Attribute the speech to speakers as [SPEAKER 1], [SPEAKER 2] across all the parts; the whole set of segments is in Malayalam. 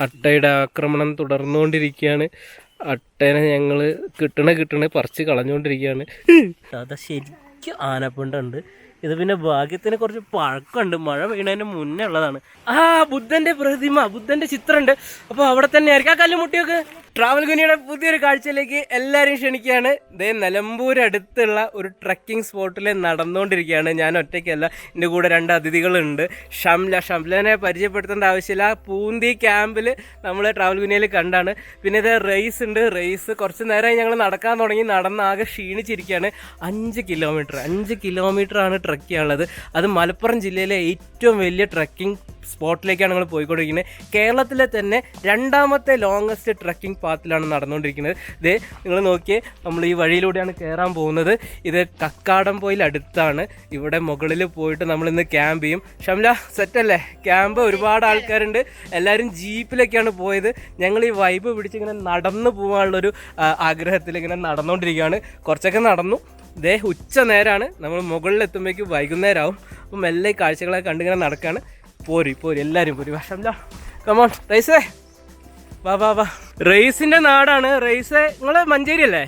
[SPEAKER 1] അട്ടയുടെ ആക്രമണം തുടർന്നുകൊണ്ടിരിക്കുകയാണ്. അട്ടേനെ ഞങ്ങൾ കിട്ടണ കിട്ടണ പറിച്ച് കളഞ്ഞുകൊണ്ടിരിക്കുകയാണ്. അത് ശരിക്കും ആനപ്പിണ്ടുണ്ട്. ഇത് പിന്നെ ഭാഗ്യത്തിന് കുറച്ച് പഴക്കമുണ്ട്. മഴ വീണതിന് മുന്നേ ഉള്ളതാണ്. ആ ബുദ്ധന്റെ പ്രതിമ ബുദ്ധന്റെ ചിത്രമുണ്ട് അപ്പോൾ അവിടെ തന്നെ ആയിരിക്കും ആ കല്ലുമുട്ടിയൊക്കെ. ട്രാവൽ കുനിയുടെ പുതിയൊരു കാഴ്ചയിലേക്ക് എല്ലാവരും ക്ഷണിക്കുകയാണ്. ദേ നിലമ്പൂരടുത്തുള്ള ഒരു ട്രക്കിംഗ് സ്പോട്ടിൽ നടന്നുകൊണ്ടിരിക്കുകയാണ്. ഞാൻ ഒറ്റയ്ക്കല്ല എന്റെ കൂടെ രണ്ട് അതിഥികളുണ്ട്. ഷംല ഷംലനെ പരിചയപ്പെടുത്തേണ്ട ആവശ്യമില്ല. പൂന്തി ക്യാമ്പിൽ നമ്മൾ ട്രാവൽ കുനിയിൽ കണ്ടാണ്. പിന്നെ ഇത് റേസ് ഉണ്ട്. റേസ് കുറച്ച് നേരമായി ഞങ്ങൾ നടക്കാൻ തുടങ്ങി നടന്ന് ആകെ ക്ഷീണിച്ചിരിക്കുകയാണ്. അഞ്ച് കിലോമീറ്റർ അഞ്ച് കിലോമീറ്റർ ആണ് ചെയ്യാനുള്ളത്. അത് മലപ്പുറം ജില്ലയിലെ ഏറ്റവും വലിയ ട്രക്കിംഗ് സ്പോട്ടിലേക്കാണ് നമ്മൾ പോയിക്കൊണ്ടിരിക്കുന്നത്. കേരളത്തിലെ തന്നെ രണ്ടാമത്തെ ലോങ്ങസ്റ്റ് ട്രക്കിംഗ് പാത്തിലാണ് നടന്നുകൊണ്ടിരിക്കുന്നത്. ഇത് നിങ്ങൾ നോക്കിയേ നമ്മൾ ഈ വഴിയിലൂടെയാണ് കയറാൻ പോകുന്നത്. ഇത് കക്കാടം കക്കാടംപോയിൽ അടുത്താണ്. ഇവിടെ മുകളിൽ പോയിട്ട് നമ്മൾ ഇന്ന് ക്യാമ്പ് ചെയ്യും. ഷംല സെറ്റല്ലേ ക്യാമ്പ് ഒരുപാട് ആൾക്കാരുണ്ട്. എല്ലാവരും ജീപ്പിലൊക്കെയാണ് പോയത്. ഞങ്ങൾ ഈ വൈബ് പിടിച്ച് ഇങ്ങനെ നടന്നു പോകാനുള്ളൊരു ആഗ്രഹത്തിൽ ഇങ്ങനെ നടന്നുകൊണ്ടിരിക്കുകയാണ്. കുറച്ചൊക്കെ നടന്നു. ദേ ഉച്ച നേരമാണ് നമ്മൾ മുകളിൽ എത്തുമ്പോഴേക്കും വൈകുന്നേരമാവും അപ്പം മെല്ലെ കാഴ്ചകളൊക്കെ കണ്ടിങ്ങനെ നടക്കുകയാണ്. പോരി പോരി. എല്ലാവരും പോരി. വിഷമില്ല കമോൺ റൈസേ. വാ വാ വാ. റൈസിന്റെ നാടാണ്. റൈസ് നിങ്ങൾ മഞ്ചേരി അല്ലേ?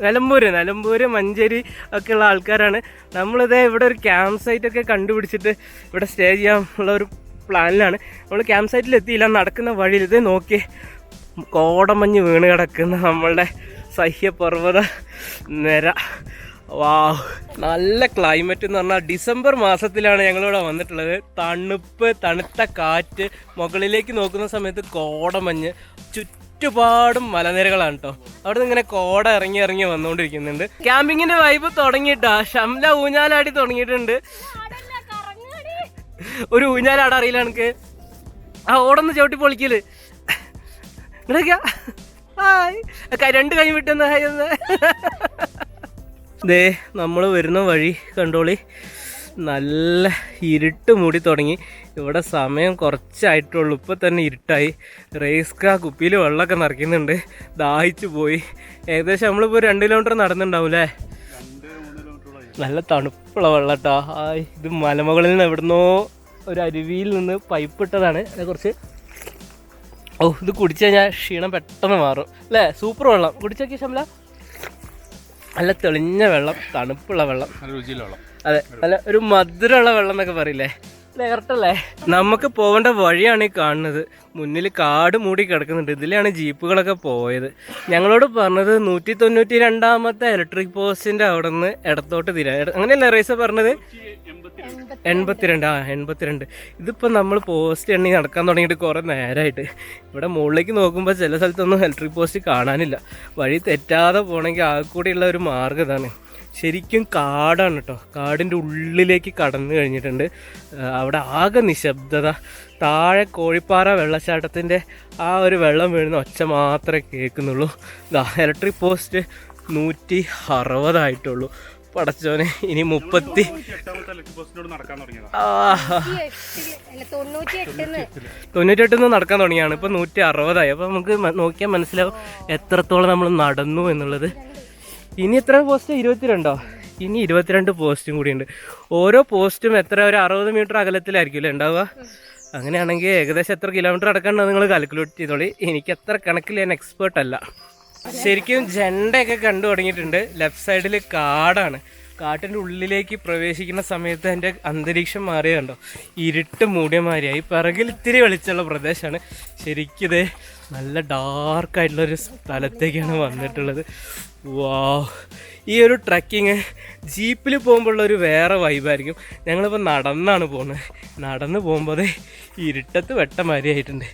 [SPEAKER 1] നിലമ്പൂര് നിലമ്പൂര് മഞ്ചേരി ഒക്കെ ഉള്ള ആൾക്കാരാണ്. നമ്മളിത് ഇവിടെ ഒരു ക്യാമ്പ് സൈറ്റ് ഒക്കെ കണ്ടുപിടിച്ചിട്ട് ഇവിടെ സ്റ്റേ ചെയ്യാനുള്ള ഒരു പ്ലാനിലാണ് നമ്മൾ ക്യാമ്പ് സൈറ്റിൽ എത്തിയില്ല. നടക്കുന്ന വഴിയിൽ ഇത് നോക്കി കോടമഞ്ഞ് വീണ് കിടക്കുന്ന നമ്മളുടെ സഹ്യപർവത നിര. വാ നല്ല ക്ലൈമറ്റ് എന്ന് പറഞ്ഞാൽ ഡിസംബർ മാസത്തിലാണ് ഞങ്ങളിവിടെ വന്നിട്ടുള്ളത്. തണുപ്പ് തണുത്ത കാറ്റ് മുകളിലേക്ക് നോക്കുന്ന സമയത്ത് കോടമഞ്ഞ്. ചുറ്റുപാടും മലനിരകളാണ് കേട്ടോ അവിടെ നിന്ന് ഇങ്ങനെ കോട ഇറങ്ങി ഇറങ്ങി വന്നുകൊണ്ടിരിക്കുന്നുണ്ട് ക്യാമ്പിങ്ങിന്റെ വൈബ് തുടങ്ങിയിട്ടാ. ഷംല ഊഞ്ഞാലാടി തുടങ്ങിയിട്ടുണ്ട്. ഒരു ഊഞ്ഞാലാട അറിയില്ല എനിക്ക് ആ ഓടൊന്ന് ചവിട്ടി പൊളിക്കൽ. ഇങ്ങനെയൊക്കെയാ രണ്ട് കൈ വിട്ടെന്ന് ഹായ് ദേ നമ്മൾ വരുന്ന വഴി കണ്ടോളി. നല്ല ഇരുട്ട് മൂടി തുടങ്ങി. ഇവിടെ സമയം കുറച്ചായിട്ടുള്ളൂ. ഇപ്പം തന്നെ ഇരുട്ടായി. റേസ്ക കുപ്പിയിൽ വെള്ളമൊക്കെ നിറയ്ക്കുന്നുണ്ട്. ദാഹിച്ചു പോയി. ഏകദേശം നമ്മളിപ്പോൾ രണ്ട് കിലോമീറ്റർ നടന്നിട്ടുണ്ടാവും അല്ലേ നല്ല തണുപ്പുള്ള വെള്ളട്ടോ. ആ ഇത് മലമുകളിൽ നിന്ന് എവിടുന്നോ ഒരു അരുവിയിൽ നിന്ന് പൈപ്പ് ഇട്ടതാണ് കുറച്ച് ഓ ഇത് കുടിച്ചു കഴിഞ്ഞാൽ ക്ഷീണം പെട്ടെന്ന് മാറും. അല്ലേ സൂപ്പർ വെള്ളം. കുടിച്ചോക്കി ശമല നല്ല തെളിഞ്ഞ വെള്ളം തണുപ്പുള്ള വെള്ളം.
[SPEAKER 2] നല്ല രുചിയുള്ള വെള്ളം.
[SPEAKER 1] അതെ നല്ല ഒരു മധുരമുള്ള വെള്ളം എന്നൊക്കെ പറയില്ലേ? അല്ലേ നമുക്ക് പോകേണ്ട വഴിയാണ് ഈ കാണുന്നത്. മുന്നിൽ കാട് മൂടി കിടക്കുന്നുണ്ട്. ഇതിലാണ് ജീപ്പുകളൊക്കെ പോയത്. ഞങ്ങളോട് പറഞ്ഞത് നൂറ്റി തൊണ്ണൂറ്റി രണ്ടാമത്തെ ഇലക്ട്രിക് പോസ്റ്റിന്റെ അവിടെ നിന്ന് ഇടത്തോട്ട് തിരാ അങ്ങനെയല്ലേ റേസ പറഞ്ഞത്? എൺപത്തിരണ്ട്. ആ എൺപത്തിരണ്ട്. ഇതിപ്പോ നമ്മൾ പോസ്റ്റ് എണ്ണി നടക്കാൻ തുടങ്ങിയിട്ട് കുറേ നേരമായിട്ട് ഇവിടെ മുകളിലേക്ക് നോക്കുമ്പോൾ ചില സ്ഥലത്തൊന്നും ഇലക്ട്രിക് പോസ്റ്റ് കാണാനില്ല. വഴി തെറ്റാതെ പോകണമെങ്കിൽ ആകെ കൂടിയുള്ള ഒരു മാർഗം ഇതാണ്. ശരിക്കും കാടാണ് കേട്ടോ കാടിന്റെ ഉള്ളിലേക്ക് കടന്നു കഴിഞ്ഞിട്ടുണ്ട്. അവിടെ ആകെ നിശബ്ദത. താഴെ കോഴിപ്പാറ വെള്ളച്ചാട്ടത്തിന്റെ ആ ഒരു വെള്ളം വീഴുന്ന ഒച്ച മാത്രമേ കേൾക്കുന്നുള്ളൂ. ഇതാ ഇലക്ട്രിക് പോസ്റ്റ് നൂറ്റി അറുപതായിട്ടുള്ളൂ പടച്ചോനെ ഇനി മുപ്പത്തി തൊണ്ണൂറ്റെട്ടിന്ന് നടക്കാൻ തുടങ്ങിയാണ്. ഇപ്പൊ നൂറ്റി അറുപതായി. അപ്പൊ നമുക്ക് നോക്കിയാൽ മനസ്സിലാവും എത്രത്തോളം നമ്മൾ നടന്നു എന്നുള്ളത്. ഇനി എത്ര പോസ്റ്റ് ഇരുപത്തിരണ്ടോ? ഇനി ഇരുപത്തിരണ്ട് പോസ്റ്റും കൂടിയുണ്ട്. ഓരോ പോസ്റ്റും എത്ര? ഒരു അറുപത് മീറ്റർ അകലത്തിലായിരിക്കും അല്ലേ ഉണ്ടാവുക? അങ്ങനെയാണെങ്കിൽ ഏകദേശം എത്ര കിലോമീറ്റർ അടക്കണ്ടോ നിങ്ങൾ കാൽക്കുലേറ്റ് ചെയ്തോളി. എനിക്ക് എത്ര കണക്കിൽ ഞാൻ എക്സ്പേർട്ട് അല്ല. ശരിക്കും ജണ്ടയൊക്കെ കണ്ടു തുടങ്ങിയിട്ടുണ്ട്. ലെഫ്റ്റ് സൈഡിൽ കാടാണ്. കാട്ടിന്റെ ഉള്ളിലേക്ക് പ്രവേശിക്കുന്ന സമയത്ത് എന്റെ അന്തരീക്ഷം മാറിയതുണ്ടോ ഇരുട്ട് മൂടിയ മാതിരിയായി. പിറകിൽ ഇത്തിരി വെളിച്ചമുള്ള പ്രദേശമാണ്. ശരിക്കും ഇത് നല്ല ഡാർക്കായിട്ടുള്ളൊരു സ്ഥലത്തേക്കാണ് വന്നിട്ടുള്ളത്. വാ ഈ ഒരു ട്രക്കിങ് ജീപ്പിൽ പോകുമ്പോഴുള്ള ഒരു വേറെ വൈബായിരിക്കും ഞങ്ങളിപ്പോൾ നടന്നാണ് പോകുന്നത് നടന്ന് പോകുമ്പോൾ ദേ ഇരുട്ടത്ത് വെട്ടമാരിയായിട്ടുണ്ട്.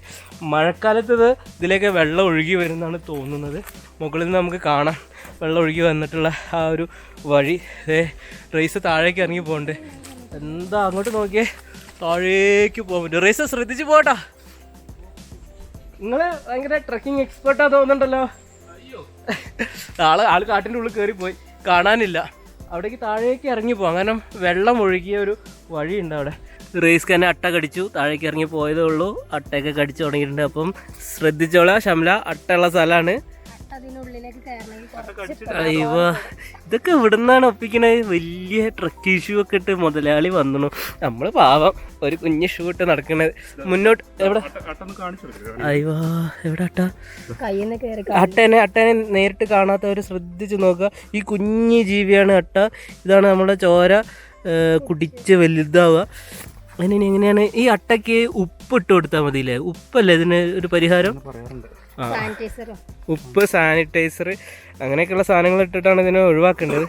[SPEAKER 1] മഴക്കാലത്ത് ഇത് ഇതിലേക്ക് വെള്ളം ഒഴുകി വരുന്നതാണ് തോന്നുന്നത്. മുകളിൽ നിന്ന് നമുക്ക് കാണാം. വെള്ളം ഒഴുകി വന്നിട്ടുള്ള ആ ഒരു വഴി. റേസ് താഴേക്ക് ഇറങ്ങി പോകുന്നുണ്ട് എന്താ അങ്ങോട്ട് നോക്കിയേ? താഴേക്ക് പോകാൻ പറ്റും. റേസ് ശ്രദ്ധിച്ച് പോട്ടാ നിങ്ങൾ ഭയങ്കര ട്രക്കിംഗ് എക്സ്പേർട്ടാ തോന്നുന്നുണ്ടല്ലോ. ആൾ ആൾ കാട്ടിന്റെ ഉള്ളിൽ കയറി പോയി. കാണാനില്ല. അവിടേക്ക് താഴേക്ക് ഇറങ്ങി പോകാം കാരണം വെള്ളം ഒഴുകിയ ഒരു വഴിയുണ്ട് അവിടെ. റേസ് തന്നെ അട്ട കടിച്ചു. താഴേക്ക് ഇറങ്ങി പോയതേ ഉള്ളൂ. അട്ടയൊക്കെ കടിച്ചു തുടങ്ങിയിട്ടുണ്ട്. അപ്പം ശ്രദ്ധിച്ചോളാം. ശമല അട്ടയുള്ള സ്ഥലമാണ്.
[SPEAKER 3] അതിനുള്ളിലേക്ക് കയറണമെങ്കിൽ
[SPEAKER 1] അയ്യോ ഇതൊക്കെ ഇവിടുന്നാണ് ഒപ്പിക്കണത്. വലിയ ട്രക്ക് ഇഷ്യൂ ഒക്കെ ഇട്ട് മുതലാളി വന്നു നമ്മൾ പാവം ഒരു കുഞ്ഞ് ഷൂ ഇട്ട് നടക്കണത്. മുന്നോട്ട് എവിടെ? അയ്യോ എവിടെ അട്ട? അട്ടേനെ അട്ടേനെ നേരിട്ട് കാണാത്തവർ ശ്രദ്ധിച്ച് നോക്കുക. ഈ കുഞ്ഞ് ജീവിയാണ് അട്ട. ഇതാണ് നമ്മുടെ ചോര കുടിച്ച് വലുതാവുക. അതിന് എങ്ങനെയാണ്? ഈ അട്ടയ്ക്ക് ഉപ്പ് ഇട്ട് കൊടുത്താൽ മതിയില്ലേ? ഉപ്പല്ലേ ഇതിന് ഒരു പരിഹാരം?
[SPEAKER 2] പറയാറുണ്ട്.
[SPEAKER 1] ഉപ്പ് സാനിറ്റൈസർ അങ്ങനെയൊക്കെയുള്ള സാധനങ്ങൾ ഇട്ടിട്ടാണ് ഇതിനെ ഒഴിവാക്കേണ്ടത്.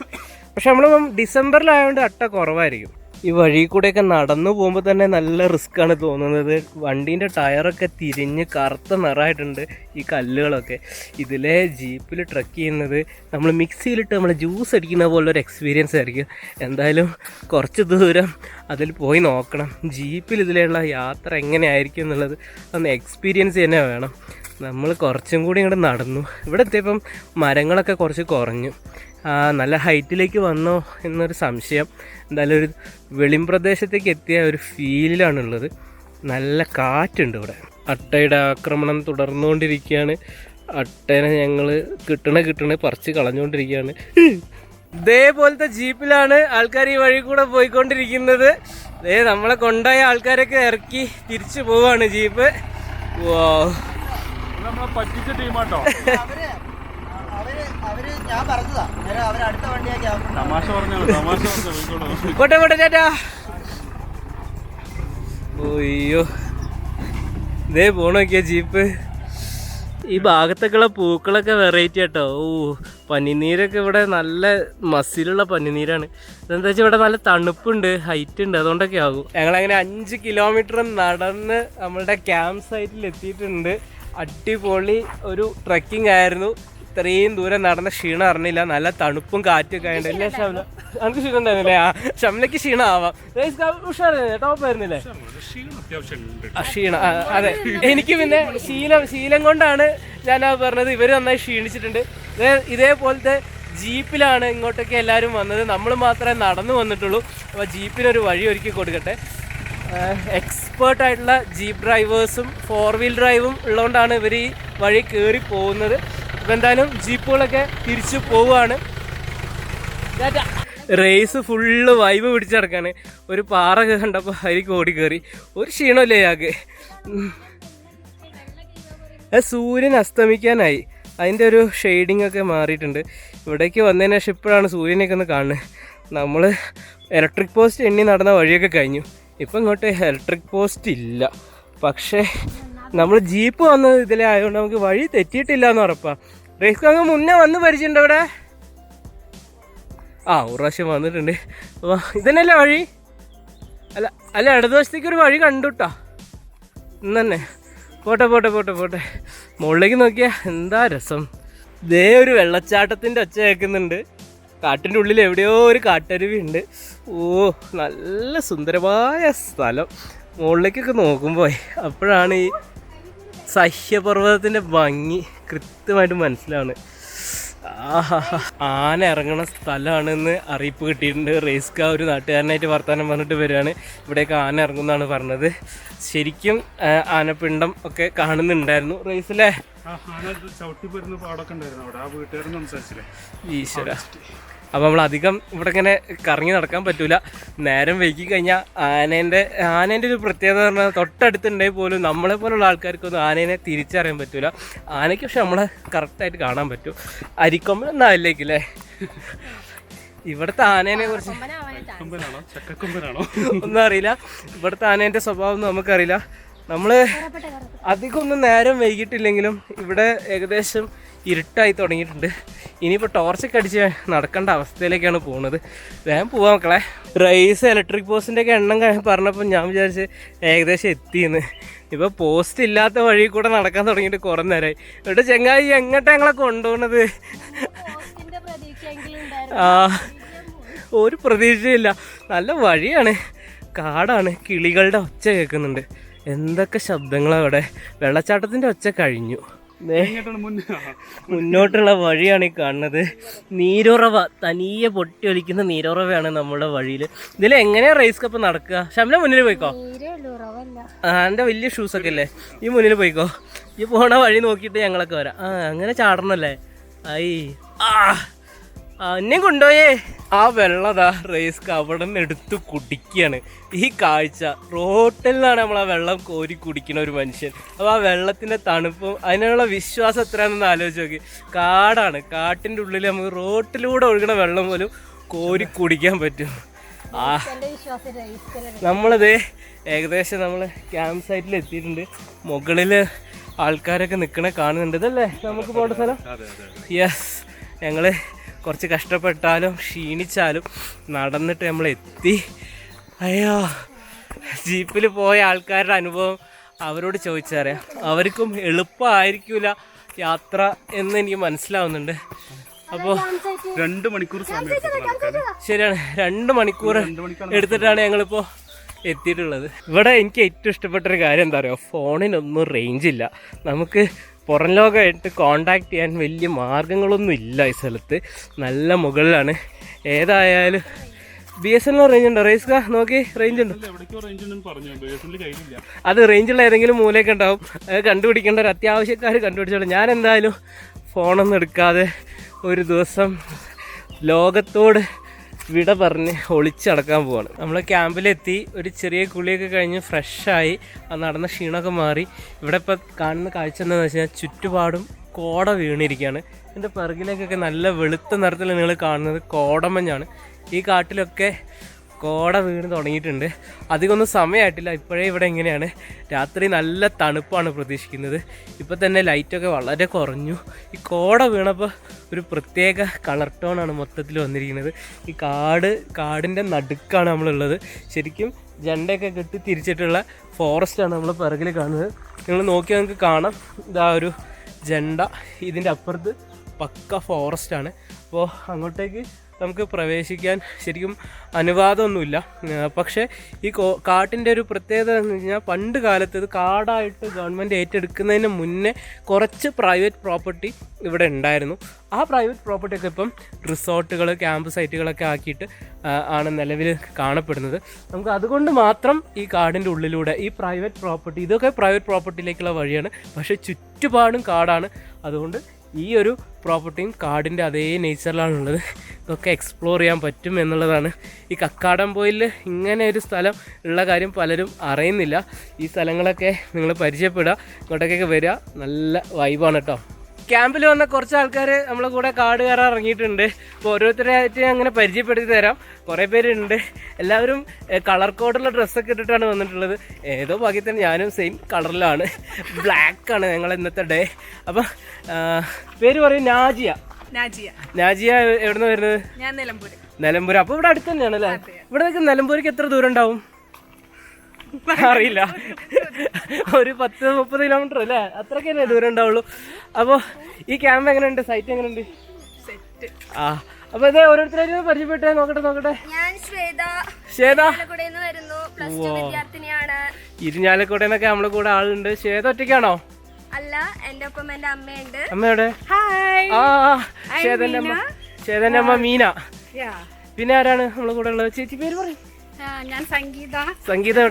[SPEAKER 1] പക്ഷെ നമ്മൾ ഡിസംബറിലായതുകൊണ്ട് അട്ട കുറവായിരിക്കും. ഈ വഴി കൂടെയൊക്കെ നടന്നു പോകുമ്പോൾ തന്നെ നല്ല റിസ്ക് ആണ് തോന്നുന്നത്. വണ്ടീന്റെ ടയറൊക്കെ തിരിഞ്ഞ് കറുത്ത നിറമായിട്ടുണ്ട് ഈ കല്ലുകളൊക്കെ. ഇതിലെ ജീപ്പിൽ ട്രക്ക് ചെയ്യുന്നത് നമ്മൾ മിക്സിയിലിട്ട് നമ്മൾ ജ്യൂസ് അടിക്കുന്ന പോലെ ഒരു എക്സ്പീരിയൻസ് ആയിരിക്കും. എന്തായാലും കുറച്ച് ദൂരം അതിൽ പോയി നോക്കണം. ജീപ്പിൽ ഇതിലുള്ള യാത്ര എങ്ങനെയായിരിക്കും എന്നുള്ളത് ഒന്ന് എക്സ്പീരിയൻസ് തന്നെ വേണം. നമ്മൾ കുറച്ചും കൂടി ഇങ്ങോട്ട് നടന്നു. ഇവിടെ എത്തിയപ്പം മരങ്ങളൊക്കെ കുറച്ച് കുറഞ്ഞു. നല്ല ഹൈറ്റിലേക്ക് വന്നോ എന്നൊരു സംശയം. എന്തായാലും ഒരു വെളിം പ്രദേശത്തേക്ക് എത്തിയ ഒരു ഫീലിലാണുള്ളത്. നല്ല കാറ്റുണ്ട് ഇവിടെ. അട്ടയുടെ ആക്രമണം തുടർന്നുകൊണ്ടിരിക്കുകയാണ്. അട്ടേനെ ഞങ്ങൾ കിട്ടണ കിട്ടണ പറിച്ച് കളഞ്ഞുകൊണ്ടിരിക്കുകയാണ്. ഇതേപോലത്തെ ജീപ്പിലാണ് ആൾക്കാർ ഈ വഴി കൂടെ പോയിക്കൊണ്ടിരിക്കുന്നത്. ദേ നമ്മളെ കൊണ്ടായ ആൾക്കാരൊക്കെ ഇറക്കി തിരിച്ചു പോവാണ് ജീപ്പ്. വാ.
[SPEAKER 2] നമ്മളെ പറ്റിച്ച ടീമാട്ടോ.
[SPEAKER 4] ഞാൻ പറഞ്ഞതാ. അവർ അടുത്ത വണ്ടിയാക്കി
[SPEAKER 2] തമാശ പറഞ്ഞോ തമാശ പറഞ്ഞോ
[SPEAKER 1] പോട്ടെ പോട്ടെ ചേട്ടാ ഓയ്യോ ഇതേ പോണോക്കിയ ജീപ്പ്. ഈ ഭാഗത്തൊക്കെയുള്ള പൂക്കളൊക്കെ വെറൈറ്റി ആട്ടോ. ഓ പനിനീരൊക്കെ ഇവിടെ നല്ല മസിലുള്ള പനിനീരാണ്. എന്താ വെച്ചാൽ ഇവിടെ നല്ല തണുപ്പുണ്ട് ഹൈറ്റ് ഉണ്ട് അതുകൊണ്ടൊക്കെ ആകും. ഞങ്ങളങ്ങനെ അഞ്ച് കിലോമീറ്റർ നടന്ന് നമ്മളുടെ ക്യാമ്പ് സൈറ്റിൽ എത്തിയിട്ടുണ്ട്. അടിപൊളി ഒരു ട്രക്കിംഗ് ആയിരുന്നു. ഇത്രയും ദൂരം നടന്ന ക്ഷീണം അറിഞ്ഞില്ല. നല്ല തണുപ്പും കാറ്റൊക്കെ ആയതുകൊണ്ട് ഇല്ലേ ഷംല നമുക്ക് ക്ഷീണം ഉണ്ടായിരുന്നില്ലേ ആ ഷംലയ്ക്ക് ക്ഷീണം ആവാം ഉഷാറായിരുന്നു ടോപ്പ് ആയിരുന്നില്ലേ?
[SPEAKER 2] ക്ഷീണം അത്യാവശ്യം ഉണ്ട്
[SPEAKER 1] ആ, ക്ഷീണം. അതെ. എനിക്ക് പിന്നെ ശീലം ശീലം കൊണ്ടാണ് ഞാൻ ആ പറഞ്ഞത്. ഇവർ നന്നായി ക്ഷീണിച്ചിട്ടുണ്ട്. ഇതേപോലത്തെ ജീപ്പിലാണ് ഇങ്ങോട്ടൊക്കെ എല്ലാവരും വന്നത്. നമ്മൾ മാത്രമേ നടന്നു വന്നിട്ടുള്ളൂ. അപ്പോൾ ജീപ്പിനൊരു വഴി ഒരുക്കി കൊടുക്കട്ടെ. എക്സ്പേർട്ട് ആയിട്ടുള്ള ജീപ്പ് ഡ്രൈവേഴ്സും ഫോർ വീൽ ഡ്രൈവും ഉള്ളതുകൊണ്ടാണ് ഇവർ ഈ വഴി കയറി പോകുന്നത്. എന്തായാലും ജീപ്പുകളൊക്കെ തിരിച്ചു പോവുകയാണ്. റേസ് ഫുള്ള് വൈബ് പിടിച്ച് നടക്കാണ്. ഒരു പാറ കണ്ടപ്പോൾ അതിലേക്ക് കയറി ഒരു ക്ഷീണമില്ലേ ഇയാൾക്ക് സൂര്യൻ അസ്തമിക്കാനായി. അതിന്റെ ഒരു ഷെയ്ഡിങ് ഒക്കെ മാറിയിട്ടുണ്ട്. ഇവിടേക്ക് വന്നതിന് ശേഷം ഇപ്പോഴാണ് സൂര്യനെയൊക്കെ ഒന്ന് കാണുന്നത്. നമ്മൾ ഇലക്ട്രിക് പോസ്റ്റ് എണ്ണി നടന്ന വഴിയൊക്കെ കഴിഞ്ഞു. ഇപ്പം ഇങ്ങോട്ട് ഇലക്ട്രിക് പോസ്റ്റ് ഇല്ല. പക്ഷേ നമ്മൾ ജീപ്പ് വന്നത് ഇതിലെ ആയതുകൊണ്ട് നമുക്ക് വഴി തെറ്റിയിട്ടില്ല എന്ന് ഉറപ്പാണ് റേസ് അങ്ങ് മുന്നേ വന്ന് പരിചയമുണ്ടോ ഇവിടെ ആ ഒരു പ്രാവശ്യം വന്നിട്ടുണ്ട്. അപ്പോൾ ഇതന്നെയല്ലേ വഴി? അല്ല അല്ല ഇടതുവശത്തേക്ക് ഒരു വഴി കണ്ടുട്ടോ ഇന്ന് പോട്ടെ പോട്ടെ പോട്ടെ പോട്ടെ. മുകളിലേക്ക് നോക്കിയാൽ എന്താ രസം. ദേ ഒരു വെള്ളച്ചാട്ടത്തിന്റെ ഒച്ച കേൾക്കുന്നുണ്ട്. കാട്ടിന്റെ ഉള്ളിൽ എവിടെയോ ഒരു കാട്ടരുവി ഉണ്ട് ഓ നല്ല സുന്ദരമായ സ്ഥലം. മുകളിലേക്കൊക്കെ നോക്കുമ്പോൾ അപ്പോഴാണ് ഈ സഹ്യപർവതത്തിന്റെ ഭംഗി കൃത്യമായിട്ട് മനസ്സിലാണ്. ആന ഇറങ്ങണ സ്ഥലമാണെന്ന് അറിയിപ്പ് കിട്ടിയിട്ടുണ്ട്. റേസ്ക ഒരു നാട്ടുകാരനായിട്ട് വർത്തമാനം പറഞ്ഞിട്ട് വരികയാണ്. ഇവിടേക്ക് ആന ഇറങ്ങുന്നതാണ് പറഞ്ഞത്. ശരിക്കും ആനപ്പിണ്ടം ഒക്കെ കാണുന്നുണ്ടായിരുന്നു. റേസിലെ ഈശ്വര. അപ്പം നമ്മൾ അധികം ഇവിടെ ഇങ്ങനെ കറങ്ങി നടക്കാൻ പറ്റില്ല നേരം വൈകി കഴിഞ്ഞാൽ ആനേന്റെ ആനേന്റെ ഒരു പ്രത്യേകത എന്ന് പറഞ്ഞാൽ തൊട്ടടുത്തുണ്ടെങ്കിൽ പോലും നമ്മളെ പോലുള്ള ആൾക്കാർക്കൊന്നും ആനേനെ തിരിച്ചറിയാൻ പറ്റില്ല ആനയ്ക്ക് പക്ഷെ നമ്മളെ കറക്റ്റായിട്ട് കാണാൻ പറ്റും. അരിക്കൊമ്പനൊന്നും ആയില്ലേക്കില്ലേ ഇവിടുത്തെ ആനേനെ കുറിച്ച് ഒന്നും അറിയില്ല. ഇവിടുത്തെ ആനേന്റെ സ്വഭാവം ഒന്നും നമുക്കറിയില്ല. നമ്മൾ അധികം ഒന്നും നേരം വൈകിട്ടില്ലെങ്കിലും ഇവിടെ ഏകദേശം ഇരുട്ടായി തുടങ്ങിയിട്ടുണ്ട്. ഇനിയിപ്പോൾ ടോർച്ചൊക്കെ അടിച്ച് നടക്കേണ്ട അവസ്ഥയിലേക്കാണ് പോകുന്നത് വേഗം പോവാം മക്കളെ. റൈസ് ഇലക്ട്രിക് പോസ്റ്റിന്റെ ഒക്കെ എണ്ണം പറഞ്ഞപ്പോൾ ഞാൻ വിചാരിച്ച് ഏകദേശം എത്തിയെന്ന്. ഇപ്പോൾ പോസ്റ്റ് ഇല്ലാത്ത വഴി കൂടെ നടക്കാൻ തുടങ്ങിയിട്ട് കുറേ നേരമായി ഇവിടെ ചെങ്ങായി എങ്ങോട്ടാണ് ഞങ്ങളെ കൊണ്ടുപോകുന്നത് ആ ഒരു പ്രതീക്ഷയില്ല. നല്ല വഴിയാണ്. കാടാണ്. കിളികളുടെ ഒച്ച കേൾക്കുന്നുണ്ട്. എന്തൊക്കെ ശബ്ദങ്ങളവിടെ അവിടെ. വെള്ളച്ചാട്ടത്തിന്റെ ഒച്ച കഴിഞ്ഞു. മുന്നോട്ടുള്ള വഴിയാണ് ഈ കാണുന്നത്. നീരുറവ തനിയെ പൊട്ടി ഒലിക്കുന്ന നീരുറവയാണ് നമ്മുടെ വഴിയിൽ ഇതിൽ എങ്ങനെയാ റേസ് കപ്പ് നടക്കുക? ശമല മുന്നിൽ പോയിക്കോ. ആ എന്റെ വലിയ ഷൂസൊക്കെ അല്ലേ ഈ മുന്നിൽ പോയിക്കോ. ഈ പോണ വഴി നോക്കിയിട്ട് ഞങ്ങളൊക്കെ വരാം. ആ അങ്ങനെ ചാടണല്ലേ? ഐ ആ, എന്നെ കൊണ്ടുപോയേ. ആ വെള്ളതാ റേസ്ക്ക് അവിടെ നിന്ന് എടുത്ത് കുടിക്കുകയാണ്. ഈ കാഴ്ച റോട്ടിൽ നിന്നാണ് നമ്മൾ ആ വെള്ളം കോരി കുടിക്കുന്ന ഒരു മനുഷ്യൻ. അപ്പോൾ ആ വെള്ളത്തിന്റെ തണുപ്പും അതിനുള്ള വിശ്വാസം എത്രയാണെന്ന് ആലോചിച്ച് നോക്കി. കാടാണ്. കാട്ടിന്റെ ഉള്ളിൽ നമുക്ക് റോട്ടിലൂടെ ഒഴുകുന്ന വെള്ളം പോലും കോരി കുടിക്കാൻ പറ്റും. ആ നമ്മളിത് ഏകദേശം നമ്മൾ ക്യാമ്പ് സൈറ്റിൽ എത്തിയിട്ടുണ്ട്. മുകളിൽ ആൾക്കാരൊക്കെ നിൽക്കണ കാണുന്നുണ്ട്. ഇതല്ലേ? നമുക്ക് പോകേണ്ട സ്ഥലം? യെസ് ഞങ്ങൾ കുറച്ച് കഷ്ടപ്പെട്ടാലും ക്ഷീണിച്ചാലും നടന്നിട്ട് നമ്മൾ എത്തി അയ്യോ ജീപ്പിൽ പോയ ആൾക്കാരുടെ അനുഭവം അവരോട് ചോദിച്ചറിയാം. അവർക്കും എളുപ്പമായിരിക്കില്ല യാത്ര എന്ന് എനിക്ക് മനസ്സിലാവുന്നുണ്ട്. അപ്പോൾ
[SPEAKER 2] രണ്ട് മണിക്കൂർ.
[SPEAKER 1] ശരിയാണ്. രണ്ട് മണിക്കൂർ എടുത്തിട്ടാണ് ഞങ്ങളിപ്പോൾ എത്തിയിട്ടുള്ളത്. ഇവിടെ എനിക്ക് ഏറ്റവും ഇഷ്ടപ്പെട്ട ഒരു കാര്യം എന്താ പറയുക ഫോണിനൊന്നും റേഞ്ച് ഇല്ല. നമുക്ക് പുറം ലോകമായിട്ട് കോണ്ടാക്ട് ചെയ്യാൻ വലിയ മാർഗങ്ങളൊന്നും ഇല്ല ഈ സ്ഥലത്ത്. നല്ല മുകളിലാണ്. ഏതായാലും ബി എസ് എൻ റേഞ്ച് ഉണ്ടോ? റേസ് കാ നോക്കി റേഞ്ച് ഉണ്ട്? അത് റേഞ്ചുള്ള ഏതെങ്കിലും മൂലയൊക്കെ ഉണ്ടാവും. അത് കണ്ടുപിടിക്കേണ്ട ഒരു അത്യാവശ്യക്കാർ കണ്ടുപിടിച്ചോളൂ. ഞാൻ എന്തായാലും ഫോണൊന്നും എടുക്കാതെ ഒരു ദിവസം ലോകത്തോട് വിട പറഞ്ഞ് ഒളിച്ചടക്കാൻ പോവാണ്. നമ്മൾ ക്യാമ്പിലെത്തി ഒരു ചെറിയ കുളിയൊക്കെ കഴിഞ്ഞ് ഫ്രഷായി നടന്ന ക്ഷീണമൊക്കെ മാറി. ഇവിടെ ഇപ്പോൾ കാണുന്ന കാഴ്ച എന്താണെന്ന് വെച്ച് കഴിഞ്ഞാൽ ചുറ്റുപാടും കോട വീണിരിക്കുകയാണ് എന്റെ പിറകിലേക്കൊക്കെ നല്ല വെളുത്ത നിറത്തിൽ നിങ്ങൾ കാണുന്നത് കോടമഞ്ഞാണ്. ഈ കാട്ടിലൊക്കെ കോട വീണ് തുടങ്ങിയിട്ടുണ്ട്. അധികം അധികമൊന്നും സമയമായിട്ടില്ല. ഇപ്പോഴേ ഇവിടെ എങ്ങനെയാണ് രാത്രി നല്ല തണുപ്പാണ് പ്രതീക്ഷിക്കുന്നത്. ഇപ്പോൾ തന്നെ ലൈറ്റൊക്കെ വളരെ കുറഞ്ഞു. ഈ കോട വീണപ്പോൾ ഒരു പ്രത്യേക കളർ ടോണാണ് മൊത്തത്തിൽ വന്നിരിക്കുന്നത്. ഈ കാട് കാടിന്റെ നടുക്കാണ് നമ്മളുള്ളത്. ശരിക്കും ജണ്ടയൊക്കെ കെട്ടി തിരിച്ചിട്ടുള്ള ഫോറസ്റ്റാണ് നമ്മൾ പിറകിൽ കാണുന്നത്. നിങ്ങൾ നോക്കിയാൽ നിങ്ങൾക്ക് കാണാം. ഇതാ ഒരു ജണ്ട. ഇതിന്റെ അപ്പുറത്ത് പക്ക ഫോറസ്റ്റാണ് അപ്പോൾ അങ്ങോട്ടേക്ക് നമുക്ക് പ്രവേശിക്കാൻ ശരിക്കും അനുവാദമൊന്നുമില്ല. പക്ഷേ ഈ കാട്ടിന്റെ ഒരു പ്രത്യേകത എന്ന് കഴിഞ്ഞാൽ പണ്ട് കാലത്ത് ഇത് കാടായിട്ട് ഗവൺമെന്റ് ഏറ്റെടുക്കുന്നതിന് മുന്നേ കുറച്ച് പ്രൈവറ്റ് പ്രോപ്പർട്ടി ഇവിടെ ഉണ്ടായിരുന്നു. ആ പ്രൈവറ്റ് പ്രോപ്പർട്ടിയൊക്കെ ഇപ്പം റിസോർട്ടുകൾ ക്യാമ്പ് സൈറ്റുകളൊക്കെ ആക്കിയിട്ട് ആണ് നിലവിൽ കാണപ്പെടുന്നത്. നമുക്ക് അതുകൊണ്ട് മാത്രം ഈ കാടിന്റെ ഉള്ളിലൂടെ ഈ പ്രൈവറ്റ് പ്രോപ്പർട്ടി ഇതൊക്കെ പ്രൈവറ്റ് പ്രോപ്പർട്ടിയിലേക്കുള്ള വഴിയാണ്. പക്ഷേ ചുറ്റുപാടും കാടാണ്. അതുകൊണ്ട് ഈ ഒരു പ്രോപ്പർട്ടിയും കാടിന്റെ അതേ നേച്ചറിലാണുള്ളത്. ഇതൊക്കെ എക്സ്പ്ലോർ ചെയ്യാൻ പറ്റും എന്നുള്ളതാണ്. ഈ കക്കാടംപോയിൽ ഇങ്ങനെ ഒരു സ്ഥലം ഉള്ള കാര്യം പലരും അറിയുന്നില്ല. ഈ സ്ഥലങ്ങളൊക്കെ നിങ്ങൾ പരിചയപ്പെടുക ഇങ്ങോട്ടേക്കൊക്കെ വരിക. നല്ല വൈബാണ് കേട്ടോ ക്യാമ്പിൽ വന്ന കുറച്ച് ആൾക്കാർ നമ്മളെ കൂടെ കാട് കയറാൻ ഇറങ്ങിയിട്ടുണ്ട്. അപ്പോൾ ഓരോരുത്തരായിട്ട് അങ്ങനെ പരിചയപ്പെടുത്തി തരാം. കുറേ പേരുണ്ട്. എല്ലാവരും കളർ കോഡുള്ള ഡ്രസ്സൊക്കെ ഇട്ടിട്ടാണ് വന്നിട്ടുള്ളത്. ഏതോ ഭാഗ്യത്തിന് ഞാനും സെയിം കളറിലാണ്. ബ്ലാക്ക് ആണ് ഞങ്ങൾ ഇന്നത്തെ ഡേ. അപ്പം പേര് പറയും നാജിയ.
[SPEAKER 5] നാജിയ.
[SPEAKER 1] നാജിയ എവിടെ നിന്ന് വരുന്നത്?
[SPEAKER 5] ഞാൻ നിലമ്പൂർ
[SPEAKER 1] നിലമ്പൂർ അപ്പോൾ ഇവിടെ അടുത്ത് തന്നെയാണ് അല്ലേ ഇവിടെ നിൽക്കുന്ന നിലമ്പൂർക്ക് എത്ര ദൂരം ഉണ്ടാവും? അറിയില്ല. ഒരു പത്ത് മുപ്പത് കിലോമീറ്റർ അല്ലേ? അത്രയ്ക്കല്ലേ ദൂരം ഉണ്ടാവുള്ളൂ. അപ്പോൾ ഈ ക്യാമ്പ് എങ്ങനെയുണ്ട്? സൈറ്റ് എങ്ങനെയുണ്ട്? ആ അപ്പൊ ഇതേ ഓരോരുത്തരും പരിചയപ്പെട്ടെ? നോക്കട്ടെ നോക്കട്ടെ.
[SPEAKER 3] ഞാൻ ശ്വേത.
[SPEAKER 1] ശ്വേത? ഇരിഞ്ഞാലക്കൂടെ എന്നൊക്കെ നമ്മളെ കൂടെ ആളുണ്ട്. ശ്വേത ഒറ്റയ്ക്കാണോ?
[SPEAKER 3] അല്ല എന്റെ ഒപ്പം എന്റെ അമ്മയുണ്ട്.
[SPEAKER 1] അമ്മയുടെ? ആ, ശ്വേതന്റെ അമ്മ. ശ്വേതന്റെ അമ്മ മീന. പിന്നെ ആരാണ് നമ്മളെ കൂടെ ഉള്ളത് ചേച്ചി പേര് പറയും.
[SPEAKER 5] ഞാൻ സംഗീത.
[SPEAKER 1] സംഗീതം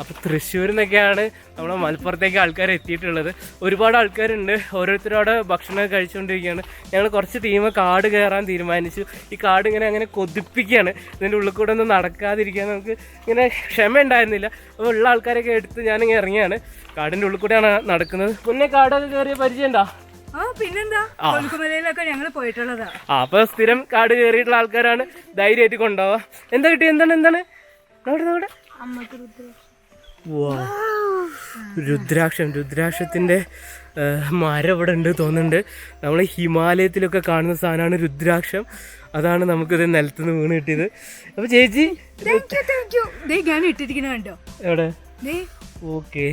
[SPEAKER 1] അപ്പൊ തൃശ്ശൂരിൽ നിന്നൊക്കെയാണ് നമ്മളെ മലപ്പുറത്തേക്ക് ആൾക്കാർ എത്തിയിട്ടുള്ളത്. ഒരുപാട് ആൾക്കാരുണ്ട്. ഓരോരുത്തരോട് ഭക്ഷണം കഴിച്ചുകൊണ്ടിരിക്കുകയാണ് ഞങ്ങൾ കുറച്ച് ടീം കാട് കയറാൻ തീരുമാനിച്ചു. ഈ കാട് ഇങ്ങനെ അങ്ങനെ കൊതിപ്പിക്കുകയാണ്. ഇതിന്റെ ഉള്ളിൽ കൂടെ ഒന്നും നടക്കാതിരിക്കാൻ നമുക്ക് ഇങ്ങനെ ക്ഷമ ഉണ്ടായിരുന്നില്ല. അപ്പോൾ ഉള്ള ആൾക്കാരൊക്കെ എടുത്ത് ഞാനിങ്ങനെ ഇറങ്ങിയാണ്. കാടിന്റെ ഉള്ളിൽ കൂടെയാണ് നടക്കുന്നത്. മുന്നേ കാടൊക്കെ കയറിയ പരിചയം ഉണ്ടോ
[SPEAKER 5] പിന്നെന്താ? കൊൽക്കുമലയിലൊക്കെ ഞങ്ങൾ പോയിട്ടുള്ളതാ.
[SPEAKER 1] അപ്പൊ സ്ഥിരം കാട് കയറിയിട്ടുള്ള ആൾക്കാരാണ് ധൈര്യമായിട്ട് കൊണ്ടോ എന്താ കിട്ടി എന്താണ്? എന്താണ്. രുദ്രാക്ഷം. രുദ്രാക്ഷത്തിന്റെ മരം ഇവിടെ ഉണ്ട് തോന്നുന്നുണ്ട്. നമ്മൾ ഹിമാലയത്തിലൊക്കെ കാണുന്ന സാധനമാണ് രുദ്രാക്ഷം. അതാണ് നമുക്കിത് നിലത്തുനിന്ന് വീണ് കിട്ടിയത്. അപ്പൊ ചേച്ചി
[SPEAKER 5] ദേ ഞാൻ ഇട്ടിരിക്കണ കണ്ടോ?
[SPEAKER 1] എവിടെ?
[SPEAKER 5] ദേ.
[SPEAKER 1] ഓക്കെ.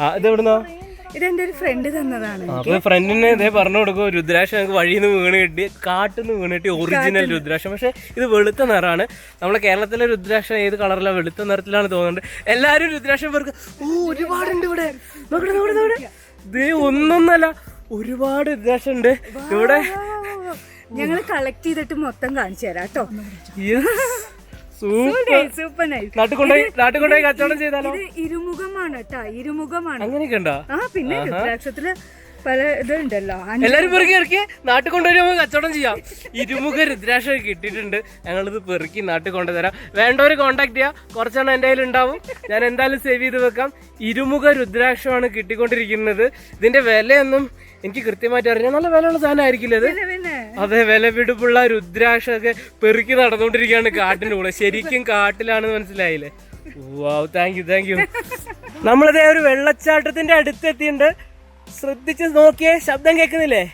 [SPEAKER 1] ആ ഇത് എവിടുന്നോ
[SPEAKER 5] ഇതെന്റെ ഒരു ഫ്രണ്ട് തന്നതാണ്.
[SPEAKER 1] അപ്പൊ ഫ്രണ്ടിന് ഇതേ പറഞ്ഞു കൊടുക്കും രുദ്രാക്ഷം ഞങ്ങൾക്ക് വഴിയിൽ നിന്ന് വീണ് കിട്ടി കാട്ടിൽ നിന്ന് വീണ് കിട്ടി ഒറിജിനൽ രുദ്രാക്ഷം. പക്ഷെ ഇത് വെളുത്ത നിറാണ് നമ്മളെ കേരളത്തിലെ രുദ്രാക്ഷം ഏത് കളറിലാണ് വെളുത്ത നിറത്തിലാണ് തോന്നുന്നത്. എല്ലാരും രുദ്രാക്ഷം പേർക്ക് ഓ ഒരുപാടുണ്ട് ഇവിടെ. നോക്കട്ടെ നോക്കട്ടെ നോക്കട്ടെ. ഇത് ഒന്നൊന്നല്ല ഒരുപാട് രുദ്രാക്ഷം ഉണ്ട്. ഇവിടെ
[SPEAKER 5] ഞങ്ങൾ കളക്ട് ചെയ്തിട്ട് മൊത്തം കാണിച്ചു തരാം കേട്ടോ.
[SPEAKER 1] സൂപ്പർ
[SPEAKER 5] നൈസ്
[SPEAKER 1] നാട്ടിൽ കൊണ്ടുപോയി കച്ചവടം ചെയ്താലോ?
[SPEAKER 5] ഇരുമുഖമാണ് കേട്ടാ ഇരുമുഖമാണ്.
[SPEAKER 1] അങ്ങനെയൊക്കെ ഉണ്ടോ?
[SPEAKER 5] ആ പിന്നെ രുദ്രാക്ഷത്തിൽ പല ഇതുണ്ടല്ലോ.
[SPEAKER 1] എല്ലാരും പെറുക്കി ഇറക്കി നാട്ടിൽ കൊണ്ടുവരുമ്പോൾ നമുക്ക് കച്ചവടം ചെയ്യാം. ഇരുമുഖ രുദ്രാക്ഷ കിട്ടിയിട്ടുണ്ട്. ഞങ്ങളിത് പെറുക്കി നാട്ടിൽ കൊണ്ടുതരാം. വേണ്ടവർ കോണ്ടാക്ട് ചെയ്യാം. കുറച്ചെണ്ണം എന്റെ കയ്യിൽ ഉണ്ടാവും. ഞാൻ എന്തായാലും സേവ് ചെയ്ത് വെക്കാം. ഇരുമുഖ രുദ്രാക്ഷമാണ് കിട്ടിക്കൊണ്ടിരിക്കുന്നത്. ഇതിന്റെ വിലയൊന്നും എനിക്ക് കൃത്യമായിട്ട് അറിഞ്ഞാൽ നല്ല വിലയുള്ള സാധനമായിരിക്കില്ല ഇത്? അതെ വില പിടിപ്പുള്ള രുദ്രാക്ഷമൊക്കെ പെറുക്കി നടന്നുകൊണ്ടിരിക്കുകയാണ് കാട്ടിന്റെ കൂടെ ശരിക്കും കാട്ടിലാണെന്ന് മനസ്സിലായില്ലേ? Wow thank you thank you നമ്മളിതേ ഒരു വെള്ളച്ചാട്ടത്തിന്റെ അടുത്ത് എത്തിയിട്ടുണ്ട് ശ്രദ്ധിച്ച് നോക്കിയേ ശബ്ദം കേൾക്കുന്നില്ലേ?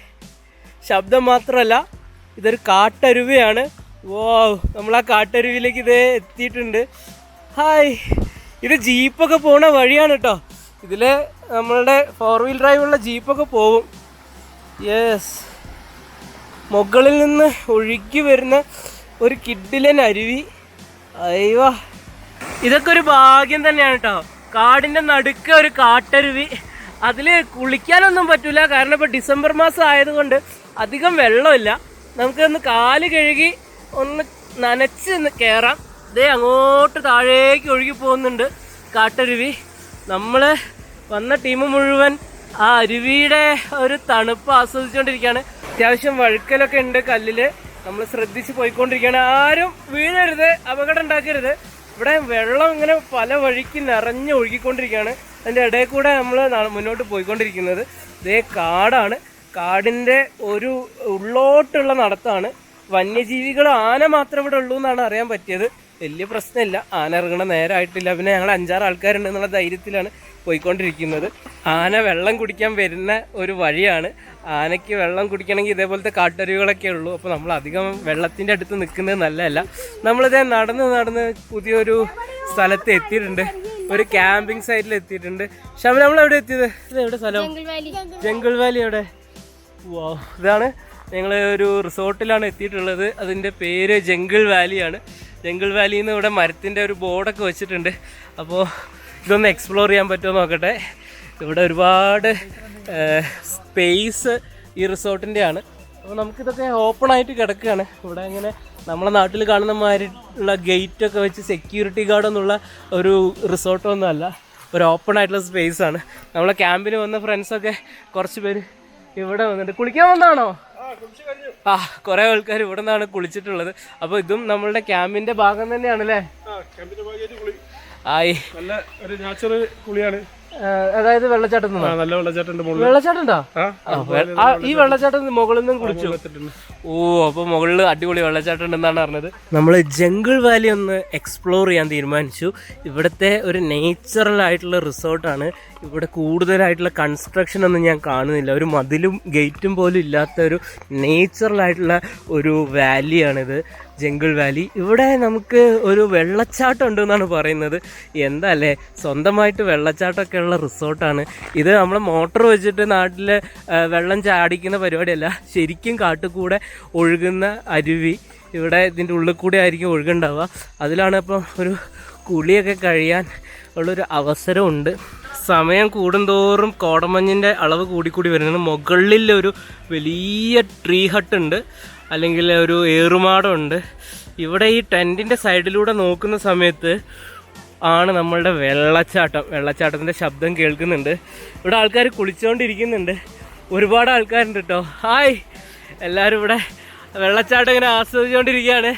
[SPEAKER 1] ശബ്ദം മാത്രമല്ല ഇതൊരു കാട്ടരുവിയാണ്. ഓ നമ്മൾ ആ കാട്ടരുവിയിലേക്ക് ഇതേ എത്തിയിട്ടുണ്ട്. ഹായ് ഇത് ജീപ്പൊക്കെ പോണ വഴിയാണ് കേട്ടോ ഇതിൽ നമ്മളുടെ ഫോർ വീൽ ഡ്രൈവുള്ള ജീപ്പൊക്കെ പോകും യെസ് മുകളിൽ നിന്ന് ഒഴുകി വരുന്ന ഒരു കിഡിലൻ അരുവി. അയ്യോ. ഇതൊക്കെ ഒരു ഭാഗ്യം തന്നെയാണ് കേട്ടോ കാടിന്റെ നടുക്ക് ഒരു കാട്ടരുവി. അതിൽ കുളിക്കാനൊന്നും പറ്റില്ല കാരണം ഇപ്പൊ ഡിസംബർ മാസം ആയതുകൊണ്ട് അധികം വെള്ളമില്ല. നമുക്കൊന്ന് കാൽ കഴുകി ഒന്ന് നനച്ച് കയറാം ഇതേ അങ്ങോട്ട് താഴേക്ക് ഒഴുകി പോകുന്നുണ്ട് കാട്ടരുവി. നമ്മൾ വന്ന ടീം മുഴുവൻ ആ അരുവിയുടെ ഒരു തണുപ്പ് ആസ്വദിച്ചുകൊണ്ടിരിക്കുകയാണ്. അത്യാവശ്യം വഴുക്കലൊക്കെ ഉണ്ട് കല്ലിൽ നമ്മൾ ശ്രദ്ധിച്ച് പോയിക്കൊണ്ടിരിക്കുകയാണ്. ആരും വീഴരുത് അപകടം ഉണ്ടാക്കരുത്. ഇവിടെ വെള്ളം ഇങ്ങനെ പല വഴിക്ക് നിറഞ്ഞ് ഒഴുകിക്കൊണ്ടിരിക്കുകയാണ്. അതിന്റെ ഇടയിൽ കൂടെ നമ്മൾ മുന്നോട്ട് പോയിക്കൊണ്ടിരിക്കുന്നത്. ഇതേ കാടാണ്. കാടിന്റെ ഒരു ഉള്ളോട്ടുള്ള നടത്താണ്. വന്യജീവികൾ ആന മാത്രം ഇവിടെ ഉള്ളൂ എന്നാണ് അറിയാൻ പറ്റിയത്. വലിയ പ്രശ്നമില്ല. ആന ഇറങ്ങണ നേരമായിട്ടില്ല പിന്നെ ഞങ്ങൾ അഞ്ചാറ് ആൾക്കാരുണ്ട് എന്നുള്ള ധൈര്യത്തിലാണ് പോയിക്കൊണ്ടിരിക്കുന്നത്. ആന വെള്ളം കുടിക്കാൻ വരുന്ന ഒരു വഴിയാണ്. ആനയ്ക്ക് വെള്ളം കുടിക്കണമെങ്കിൽ ഇതേപോലത്തെ കാട്ടരുവികളൊക്കെ ഉള്ളൂ. അപ്പോൾ നമ്മൾ അധികം വെള്ളത്തിന്റെ അടുത്ത് നിൽക്കുന്നത് നല്ലതല്ല. നമ്മളിതേ നടന്ന് നടന്ന് പുതിയൊരു സ്ഥലത്ത് എത്തിയിട്ടുണ്ട്. ഒരു ക്യാമ്പിംഗ് സൈറ്റിൽ എത്തിയിട്ടുണ്ട്. ഷമ നമ്മൾ എവിടെ എത്തിയത്? ഇത് എവിടെ സ്ഥലം? ജംഗിൾ വാലി എവിടെ? വാ ഇതാണ് ഞങ്ങൾ ഒരു റിസോർട്ടിലാണ് എത്തിയിട്ടുള്ളത്. അതിന്റെ പേര് ജംഗിൾ വാലിയാണ് ജംഗിൾ വാലിയിൽ നിന്ന് ഇവിടെ മരത്തിന്റെ ഒരു ബോർഡൊക്കെ വെച്ചിട്ടുണ്ട്. അപ്പോൾ ഇതൊന്ന് എക്സ്പ്ലോർ ചെയ്യാൻ പറ്റുമോ നോക്കട്ടെ. ഇവിടെ ഒരുപാട് സ്പേസ് ഈ റിസോർട്ടിന്റെ ആണ് അപ്പോൾ നമുക്കിതൊക്കെ ഓപ്പൺ ആയിട്ട് കിടക്കുകയാണ്. ഇവിടെ ഇങ്ങനെ നമ്മളെ നാട്ടിൽ കാണുന്ന മാതിരി ഉള്ള ഗേറ്റ് ഒക്കെ വെച്ച് സെക്യൂരിറ്റി ഗാർഡ് എന്നുള്ള ഒരു റിസോർട്ടൊന്നും അല്ല. ഒരു ഓപ്പൺ ആയിട്ടുള്ള സ്പേസ് ആണ്. നമ്മളെ ക്യാമ്പിന് വന്ന ഫ്രണ്ട്സൊക്കെ കുറച്ച് പേര് ഇവിടെ വന്നിട്ട് കുളിക്കാൻ വന്നാണോ ആ കുറെ ആൾക്കാർ ഇവിടെ നിന്നാണ് കുളിച്ചിട്ടുള്ളത്. അപ്പൊ ഇതും നമ്മളുടെ ക്യാമ്പിന്റെ ഭാഗം തന്നെയാണ് അല്ലേ ആയി.
[SPEAKER 2] നല്ല ഒരു നാച്ചുറൽ കുളിയാണ്.
[SPEAKER 1] അതായത് വെള്ളച്ചാട്ടം
[SPEAKER 2] നല്ല വെള്ളച്ചാട്ടുണ്ട്?
[SPEAKER 1] വെള്ളച്ചാട്ടം. ഉണ്ടോ
[SPEAKER 2] ആ,
[SPEAKER 1] ഈ വെള്ളച്ചാട്ടം മുകളിൽ നിന്നും കുളിച്ചു ഓ അപ്പൊ മുകളിൽ അടിപൊളി വെള്ളച്ചാട്ടം ഉണ്ടെന്നാണ് പറഞ്ഞത് നമ്മൾ ജംഗിൾ വാലി ഒന്ന് എക്സ്പ്ലോർ ചെയ്യാൻ തീരുമാനിച്ചു. ഇവിടുത്തെ ഒരു നേച്ചുറൽ ആയിട്ടുള്ള റിസോർട്ടാണ് ഇവിടെ കൂടുതലായിട്ടുള്ള കൺസ്ട്രക്ഷൻ ഒന്നും ഞാൻ കാണുന്നില്ല. ഒരു മതിലും ഗേറ്റും പോലും ഇല്ലാത്ത ഒരു നേച്ചറലായിട്ടുള്ള ഒരു വാലിയാണിത് ജംഗിൾ വാലി ഇവിടെ നമുക്ക് ഒരു വെള്ളച്ചാട്ടം ഉണ്ട് എന്നാണ് പറയുന്നത്. എന്താ അല്ലേ? സ്വന്തമായിട്ട് വെള്ളച്ചാട്ടമൊക്കെ ഉള്ള റിസോർട്ടാണ് ഇത് നമ്മൾ മോട്ടോർ വെച്ചിട്ട് നാട്ടിൽ വെള്ളം ചാടിക്കുന്ന പരിപാടിയല്ല. ശരിക്കും കാട്ടുകൂടെ ഒഴുകുന്ന അരുവി. ഇവിടെ ഇതിന്റെ ഉള്ളിൽ കൂടെ ആയിരിക്കും ഒഴുകുണ്ടാവുക. അതിലാണ് ഇപ്പം ഒരു കുളിയൊക്കെ കഴിയാൻ ഉള്ളൊരു അവസരമുണ്ട്. സമയം കൂടുന്തോറും കോടമഞ്ഞിന്റെ അളവ് കൂടിക്കൂടി വരുന്നത് മുകളിൽ ഒരു വലിയ ട്രീ ഹട്ട് ഉണ്ട്. അല്ലെങ്കിൽ ഒരു ഏറുമാടമുണ്ട് ഇവിടെ ഈ ടെന്റിന്റെ സൈഡിലൂടെ നോക്കുന്ന സമയത്ത് ആണ് നമ്മളുടെ വെള്ളച്ചാട്ടം. വെള്ളച്ചാട്ടത്തിന്റെ ശബ്ദം കേൾക്കുന്നുണ്ട്. ഇവിടെ ആൾക്കാർ കുളിച്ചുകൊണ്ടിരിക്കുന്നുണ്ട് ഒരുപാട് ആൾക്കാരുണ്ട് കേട്ടോ ഹായ്. എല്ലാവരും ഇവിടെ വെള്ളച്ചാട്ടം ഇങ്ങനെ ആസ്വദിച്ചുകൊണ്ടിരിക്കുകയാണ്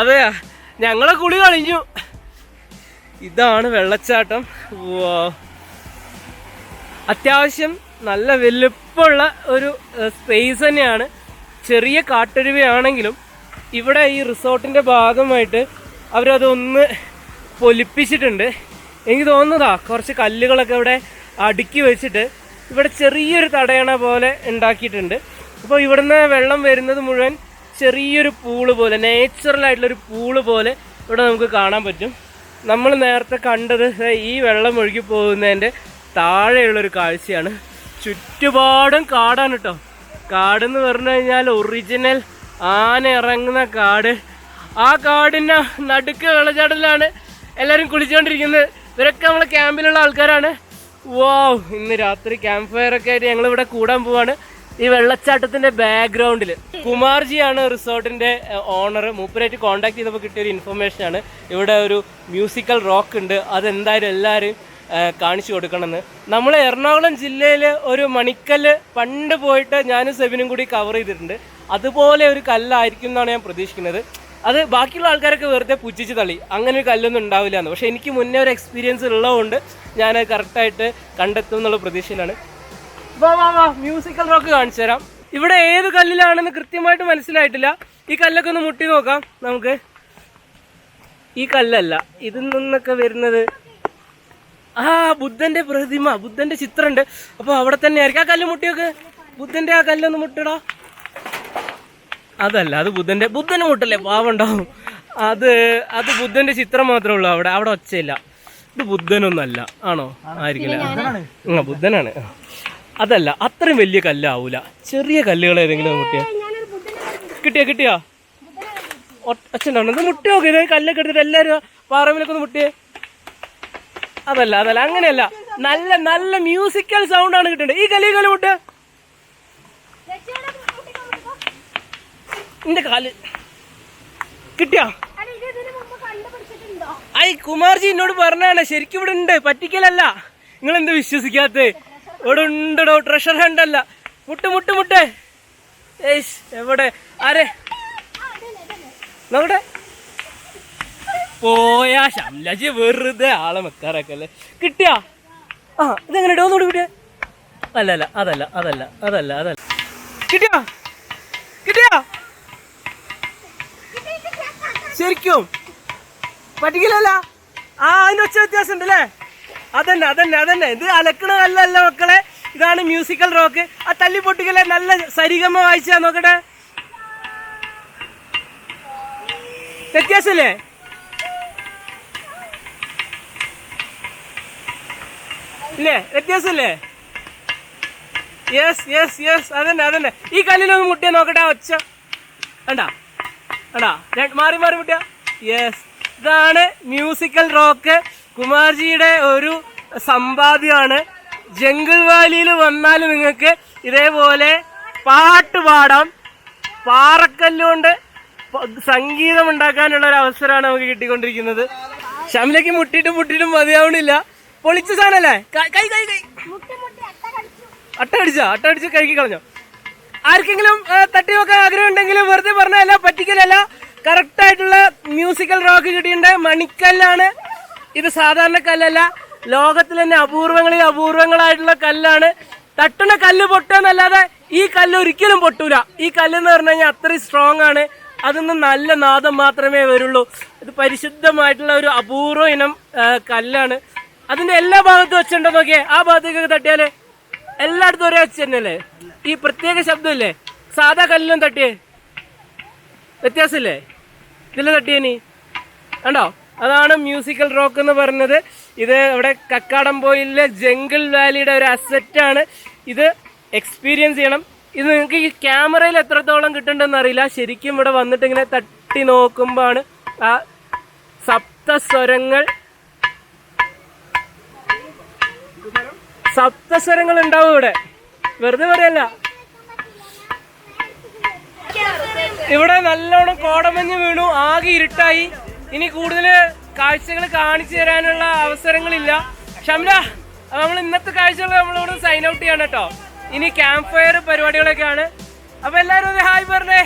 [SPEAKER 1] അതെയാ. ഞങ്ങളെ കുളി കളിഞ്ഞു ഇതാണ് വെള്ളച്ചാട്ടം. അത്യാവശ്യം നല്ല വലുപ്പമുള്ള ഒരു സ്പേസ് തന്നെയാണ്. ചെറിയ കാട്ടരുവിയാണെങ്കിലും ഇവിടെ ഈ റിസോർട്ടിന്റെ ഭാഗമായിട്ട് അവരതൊന്ന് പൊലിപ്പിച്ചിട്ടുണ്ട്. എനിക്ക് തോന്നുന്നതാ കുറച്ച് കല്ലുകളൊക്കെ ഇവിടെ അടുക്കി വെച്ചിട്ട് ഇവിടെ ചെറിയൊരു തടയണ പോലെ ഉണ്ടാക്കിയിട്ടുണ്ട്. അപ്പോൾ ഇവിടുന്ന് വെള്ളം വരുന്നത് മുഴുവൻ ചെറിയൊരു പൂൾ പോലെ നേച്ചുറൽ ആയിട്ടുള്ളൊരു പൂൾ പോലെ ഇവിടെ നമുക്ക് കാണാൻ പറ്റും. നമ്മൾ നേരത്തെ കണ്ടത് ഈ വെള്ളം ഒഴുകി പോകുന്നതിന്റെ താഴെയുള്ളൊരു കാഴ്ചയാണ്. ചുറ്റുപാടും കാടാണ് കേട്ടോ കാടെന്ന് പറഞ്ഞു കഴിഞ്ഞാൽ ഒറിജിനൽ ആന ഇറങ്ങുന്ന കാട്. ആ കാടിന്റെ നടുക്ക് വെള്ളച്ചാട്ടത്തിലാണ് എല്ലാവരും കുളിച്ചുകൊണ്ടിരിക്കുന്നത്. ഇവരൊക്കെ നമ്മളെ ക്യാമ്പിലുള്ള ആൾക്കാരാണ്. വാവ് ഇന്ന് രാത്രി ക്യാമ്പ് ഫയർ ഒക്കെ ആയിട്ട് ഞങ്ങളിവിടെ കൂടാൻ പോവാണ്. ഈ വെള്ളച്ചാട്ടത്തിന്റെ ബാക്ക്ഗ്രൗണ്ടിൽ കുമാർജിയാണ് റിസോർട്ടിന്റെ ഓണർ മൂപ്പരായിട്ട് കോൺടാക്ട് ചെയ്തപ്പോൾ കിട്ടിയ ഒരു ഇൻഫർമേഷൻ ആണ്. ഇവിടെ ഒരു മ്യൂസിക്കൽ റോക്ക് ഉണ്ട്. അതെന്തായാലും എല്ലാവരും കാണിച്ചു കൊടുക്കണമെന്ന്. നമ്മൾ എറണാകുളം ജില്ലയിൽ ഒരു മണിക്കല്ല് പണ്ട് പോയിട്ട് ഞാനും സെബിനും കൂടി കവർ ചെയ്തിട്ടുണ്ട്. അതുപോലെ ഒരു കല്ലായിരിക്കും എന്നാണ് ഞാൻ പ്രതീക്ഷിക്കുന്നത്. അത് ബാക്കിയുള്ള ആൾക്കാരൊക്കെ വെറുതെ പുച്ഛിച്ച് തള്ളി. അങ്ങനെ ഒരു കല്ലൊന്നും ഉണ്ടാവില്ല എന്ന്. പക്ഷേ എനിക്ക് മുന്നേ ഒരു എക്സ്പീരിയൻസ് ഉള്ളതുകൊണ്ട് ഞാനത് കറക്റ്റായിട്ട് കണ്ടെത്തും എന്നുള്ള പ്രതീക്ഷയിലാണ്. വാ വാ വാ മ്യൂസിക്കൽ റോക്ക് കാണിച്ചു തരാം. ഇവിടെ ഏത് കല്ലിലാണെന്ന് കൃത്യമായിട്ട് മനസ്സിലായിട്ടില്ല. ഈ കല്ലൊക്കെ ഒന്ന് മുട്ടി നോക്കാം നമുക്ക്. ഈ കല്ലല്ല. ഇതിൽ നിന്നൊക്കെ വരുന്നത് ആ ബുദ്ധന്റെ പ്രതിമ ബുദ്ധന്റെ ചിത്രമുണ്ട് അപ്പോൾ അവിടെ തന്നെ ആയിരിക്കും ആ കല്ല് മുട്ടിയൊക്കെ ബുദ്ധന്റെ ആ കല്ലൊന്ന് മുട്ടടാ. അതല്ല അത് ബുദ്ധന്റെ ബുദ്ധന് മുട്ടല്ലേ? പാവുണ്ടാവും. അത് അത് ബുദ്ധന്റെ ചിത്രം മാത്രമേ ഉള്ളൂ അവിടെ. അവിടെ ഒച്ചയില്ല. ഇത് ബുദ്ധനൊന്നല്ല. ആണോ? ആയിരിക്കില്ല. ബുദ്ധനാണ്. അതല്ല അത്രയും വലിയ കല്ലാവൂല. ചെറിയ കല്ലുകൾ ഏതെങ്കിലും മുട്ടിയാ. കിട്ടിയാ കിട്ടിയാ? അച്ഛനാണ് ഇത് മുട്ടി നോക്കി കല്ലൊക്കെ എടുത്തിട്ട് എല്ലാവരും പാറമിലൊക്കെ ഒന്ന് മുട്ടിയേ. അതല്ല അതല്ല അങ്ങനെയല്ല. നല്ല നല്ല മ്യൂസിക്കൽ സൗണ്ട് ആണ് കിട്ടുന്നത് ഈ കലി ഈ കല്ല് എന്റെ കാൽ. കിട്ടിയാ? ഐ കുമാർജി എന്നോട് പറഞ്ഞാണ് ശരിക്കും ഇവിടെ ഉണ്ട്. പറ്റിക്കലല്ല. നിങ്ങൾ എന്ത് വിശ്വസിക്കാത്ത? ഇവിടെ ട്രഷർ അല്ല. മുട്ട് മുട്ട് മുട്ട്. ഏയ്സ് എവിടെ? ആരെ? നോക്കട്ടെ പോയാ ശംലജി വെറുതെ ആളെ വെക്കാറൊക്കെ കിട്ടിയാ? ആ ഇതെങ്ങനെ ഒന്നുകൂടി കിട്ടിയ? അല്ല അല്ല അതല്ല അതല്ല അതല്ല അതല്ല. കിട്ടിയാ? കിട്ടിയാ? ശരിക്കും. പറ്റിക്കില്ലല്ല. ആ അതിന് ഒച്ച വ്യത്യാസം ഉണ്ടല്ലേ അതന്നെ അതന്നെ അതന്നെ. ഇത് അലക്കണ കല്ലല്ല മക്കളെ. ഇതാണ് മ്യൂസിക്കൽ റോക്ക് ആ തല്ലി പൊട്ടിക്കലെ നല്ല സരിഗമ വായിച്ചാ നോക്കട്ടെ. വ്യത്യാസല്ലേ ഇല്ലേ? വ്യത്യാസല്ലേ യെസ് യെസ് യെസ് അതന്നെ അതന്നെ. ഈ കല്ലിലൊന്ന് മുട്ടിയ നോക്കട്ടെ ഒച്ച. കണ്ടാ? രണ്ട് മാറി മാറി മുട്ടിയ. യെസ് ഇതാണ് മ്യൂസിക്കൽ റോക്ക് കുമാർജിയുടെ ഒരു സമ്പാദ്യമാണ്. ജംഗിൾ വാലിയിൽ വന്നാൽ നിങ്ങൾക്ക് ഇതേപോലെ പാട്ട് പാടാം. പാറക്കല്ലുകൊണ്ട് സംഗീതം ഉണ്ടാക്കാനുള്ള ഒരു അവസരമാണ് നമുക്ക് കിട്ടിക്കൊണ്ടിരിക്കുന്നത്. ഷംലയ്ക്ക് മുട്ടിട്ടും മുട്ടിയിട്ടും മതിയാവണില്ല. പൊളിച്ച സാധനല്ലേ? കൈ കൈ കൈ അട്ട അടിച്ചോ അട്ട അടിച്ച് കഴുകി കളഞ്ഞോ? ആർക്കെങ്കിലും തട്ടി നോക്കാൻ ആഗ്രഹം ഉണ്ടെങ്കിലും വെറുതെ പറഞ്ഞല്ല പറ്റിക്കലല്ല. കറക്റ്റ് ആയിട്ടുള്ള മ്യൂസിക്കൽ റോക്ക് കിട്ടിയിട്ടുണ്ട്. മണിക്കല്ലാണ്. ഇത് സാധാരണ കല്ലല്ല. ലോകത്തിൽ തന്നെ അപൂർവങ്ങളിൽ അപൂർവങ്ങളായിട്ടുള്ള കല്ലാണ്. തട്ടണ കല്ല് പൊട്ടുകയെന്നല്ലാതെ ഈ കല്ല് ഒരിക്കലും പൊട്ടൂല. ഈ കല്ല് എന്ന് പറഞ്ഞു കഴിഞ്ഞാൽ അത്രയും സ്ട്രോങ് ആണ്. അതൊന്നും നല്ല നാദം മാത്രമേ വരുള്ളൂ. ഇത് പരിശുദ്ധമായിട്ടുള്ള ഒരു അപൂർവ ഇനം കല്ലാണ്. അതിന്റെ എല്ലാ ഭാഗത്തും വെച്ചിട്ടുണ്ടോ നോക്കിയേ? ആ ഭാഗത്തേക്ക് തട്ടിയാലേ എല്ലായിടത്തും ഒരേ വെച്ച് തന്നെയല്ലേ? ഈ പ്രത്യേക ശബ്ദമില്ലേ? സാധാ കല്ലിലും തട്ടിയേ? വ്യത്യാസമില്ലേ? ഇതിൽ തട്ടിയേനി കണ്ടോ? അതാണ് മ്യൂസിക്കൽ റോക്ക് എന്ന് പറഞ്ഞത്. ഇത് ഇവിടെ കക്കാടംപോയിലെ ജംഗിൾ വാലിയുടെ ഒരു അസറ്റാണ് ഇത് എക്സ്പീരിയൻസ് ചെയ്യണം. ഇത് നിങ്ങൾക്ക് ഈ ക്യാമറയിൽ എത്രത്തോളം കിട്ടുന്നുണ്ടെന്ന് അറിയില്ല. ശരിക്കും ഇവിടെ വന്നിട്ട് ഇങ്ങനെ തട്ടി നോക്കുമ്പോഴാണ് ആ സപ്തസ്വരങ്ങൾ. സപ്തസ്വരങ്ങൾ ഉണ്ടാവും ഇവിടെ. വെറുതെ പറയല്ല. ഇവിടെ നല്ലോണം കോടമഞ്ഞ് വീണു. ആകെ ഇരുട്ടായി. ഇനി കൂടുതൽ കാഴ്ചകൾ കാണിച്ചു തരാനുള്ള അവസരങ്ങളില്ല. ഷംല നമ്മൾ ഇന്നത്തെ കാഴ്ചകൾ നമ്മളോട് സൈൻ ഔട്ട് ചെയ്യണം കേട്ടോ. ഇനി ക്യാമ്പ് ഫയർ പരിപാടികളൊക്കെയാണ്. അപ്പൊ എല്ലാരും ഒന്ന് ഹായ് പറഞ്ഞേ.